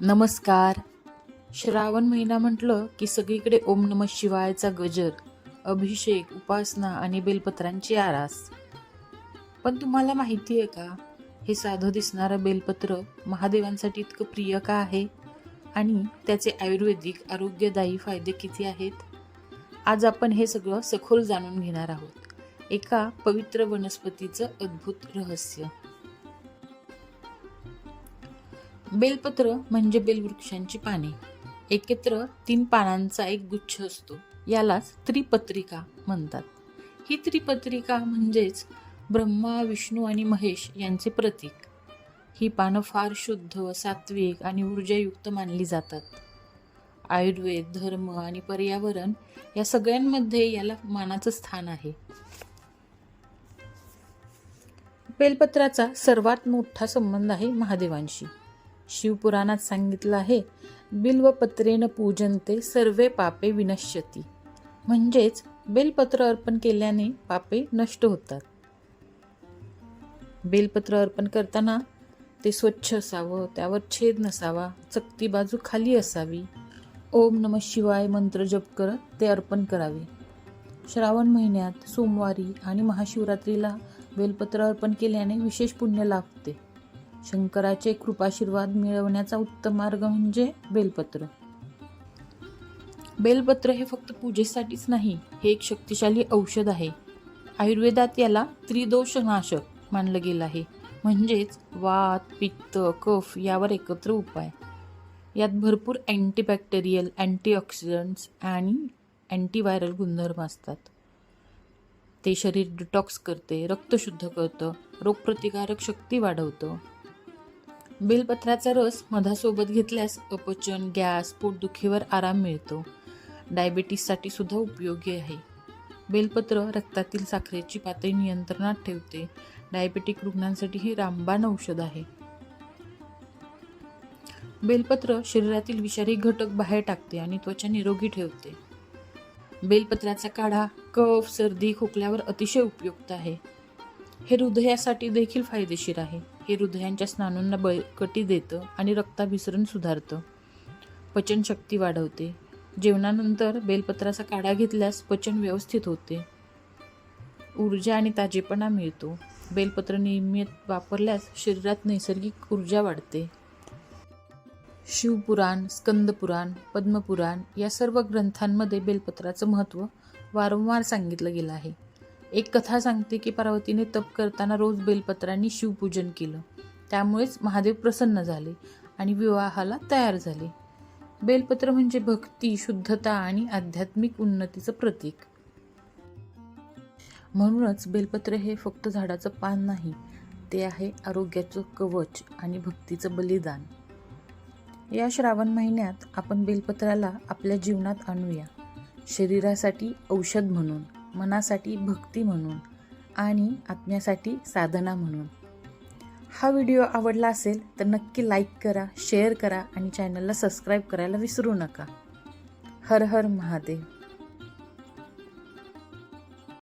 नमस्कार. श्रावण महिना म्हटलं की सगळीकडे ओम नम शिवायचा गजर अभिषेक उपासना आणि बेलपत्रांची आरास. पण तुम्हाला माहिती आहे का? हे साधं दिसणारं बेलपत्र महादेवांसाठी इतकं प्रिय का आहे? आणि त्याचे आयुर्वेदिक आरोग्यदायी फायदे किती आहेत? आज आपण हे सगळं सखोल जाणून घेणार आहोत. एका पवित्र वनस्पतीचं अद्भुत रहस्य. बेलपत्र म्हणजे बेलवृक्षांची पाने. एकत्र तीन पानांचा एक गुच्छ असतो. यालाच त्रिपत्रिका म्हणतात. ही त्रिपत्रिका म्हणजेच ब्रह्मा विष्णू आणि महेश यांचे प्रतीक. ही पानं फार शुद्ध सात्विक आणि ऊर्जायुक्त मानली जातात. आयुर्वेद धर्म आणि पर्यावरण या सगळ्यांमध्ये याला मानाचं स्थान आहे. बेलपत्राचा सर्वात मोठा संबंध आहे महादेवांशी. शिवपुराणात सांगितलं आहे बिल्वपत्रेन पूजनते सर्वे पापे विनश्यती. म्हणजेच बेलपत्र अर्पण केल्याने पापे नष्ट होतात. बेलपत्र अर्पण करताना ते स्वच्छ असावं त्यावर छेद नसावा चकती बाजू खाली असावी. ओम नम शिवाय मंत्र जप करत ते अर्पण करावे. श्रावण महिन्यात सोमवारी आणि महाशिवरात्रीला बेलपत्र अर्पण केल्याने विशेष पुण्य लाभते. शंकराचे कृपाशीर्वाद मिळवण्याचा उत्तम मार्ग म्हणजे बेलपत्र. बेलपत्र हे फक्त पूजेसाठीच नाही हे एक शक्तिशाली औषध आहे. आयुर्वेदात याला त्रिदोषनाशक मानलं गेलं आहे. म्हणजेच वात पित्त कफ यावर एकत्र उपाय. यात भरपूर अँटीबॅक्टेरियल अँटीऑक्सिडंट्स आणि अँटीव्हायरल गुणधर्म असतात. ते शरीर डिटॉक्स करते रक्त शुद्ध करतं रोगप्रतिकारक शक्ती वाढवतं. बेलपत्राचा रस मधासोबत घेतल्यास अपचन गॅस पोटदुखीवर आराम मिळतो. डायबिटीससाठी सुद्धा उपयोगी आहे. बेलपत्र रक्तातील साखरेची पातळी नियंत्रणात ठेवते. डायबेटिक रुग्णांसाठी हे रामबाण औषध आहे. बेलपत्र शरीरातील विषारी घटक बाहेर टाकते आणि त्वचा निरोगी ठेवते. बेलपत्राचा काढा कफ सर्दी खोकल्यावर अतिशय उपयुक्त आहे. हे हृदयासाठी देखील फायदेशीर आहे. हे हृदयांच्या स्नानूंना बळकटी देतं आणि रक्ताभिसरण सुधारतं. पचनशक्ती वाढवते. जेवणानंतर बेलपत्राचा काढा घेतल्यास पचन व्यवस्थित होते. ऊर्जा आणि ताजेपणा मिळतो. बेलपत्र नियमित वापरल्यास शरीरात नैसर्गिक ऊर्जा वाढते. शिवपुराण स्कंदपुराण पद्मपुराण या सर्व ग्रंथांमध्ये बेलपत्राचं महत्त्व वारंवार सांगितलं गेलं आहे. एक कथा सांगते की पार्वतीने तप करताना रोज बेलपत्रांनी शिवपूजन केलं. त्यामुळेच महादेव प्रसन्न झाले आणि विवाहाला तयार झाले. बेलपत्र म्हणजे भक्ती शुद्धता आणि आध्यात्मिक उन्नतीचं प्रतीक. म्हणूनच बेलपत्र हे फक्त झाडाचं पान नाही ते आहे आरोग्याचं कवच आणि भक्तीचं बलिदान. या श्रावण महिन्यात आपण बेलपत्राला आपल्या जीवनात आणूया. शरीरासाठी औषध म्हणून. मनासाठी भक्ती म्हणून आणि आत्म्यासाठी साधना म्हणून. हा व्हिडिओ आवडला असेल तर नक्की लाईक करा शेअर करा आणि चॅनलला सबस्क्राईब करायला विसरू नका. हर हर महादेव.